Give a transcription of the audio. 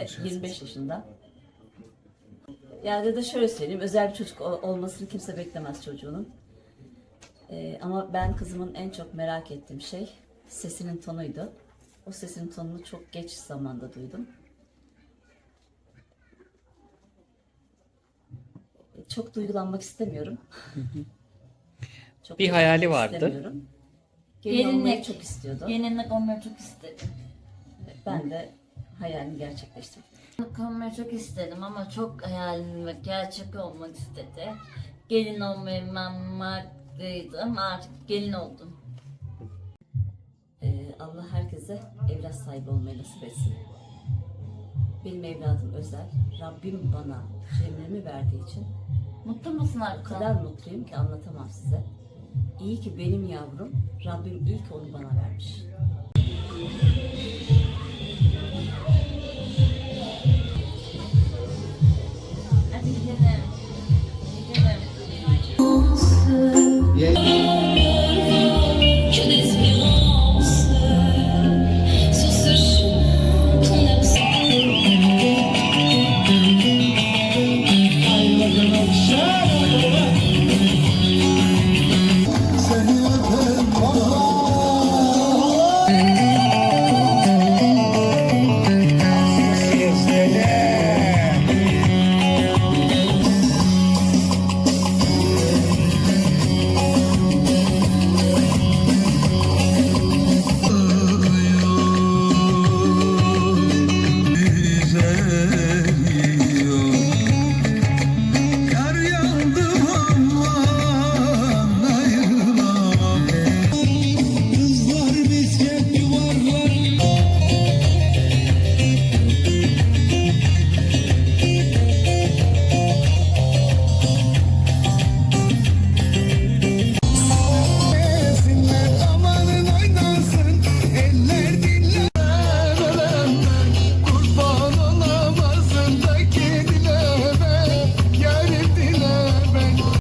yaşındasınız? 25 yaşında. Yani de şöyle söyleyeyim, özel bir çocuk ol- olmasını kimse beklemez çocuğunun. Ee, ama ben kızımın en çok merak ettiğim şey sesinin tonuydu. O sesinin tonunu çok geç zamanda duydum. Çok duygulanmak istemiyorum. Çok Bir hayali vardı. Gelin Gelinlik. olmayı çok istiyordu. Gelinlik olmayı çok istedim. Ben de hayalini gerçekleştirdim. Olmayı çok istedim ama çok hayalim ve gerçek olmak istedi. Gelin olmayı memmaklıydım artık gelin oldum. Ee, Allah herkese evlat sahibi olmayı nasip etsin. Benim evladım özel. Rabbim bana Cemre'mi verdiği için Mutlu musun o artık? kadar mutluyum ki anlatamam size. İyi ki benim yavrum Rabbim ilk onu bana vermiş.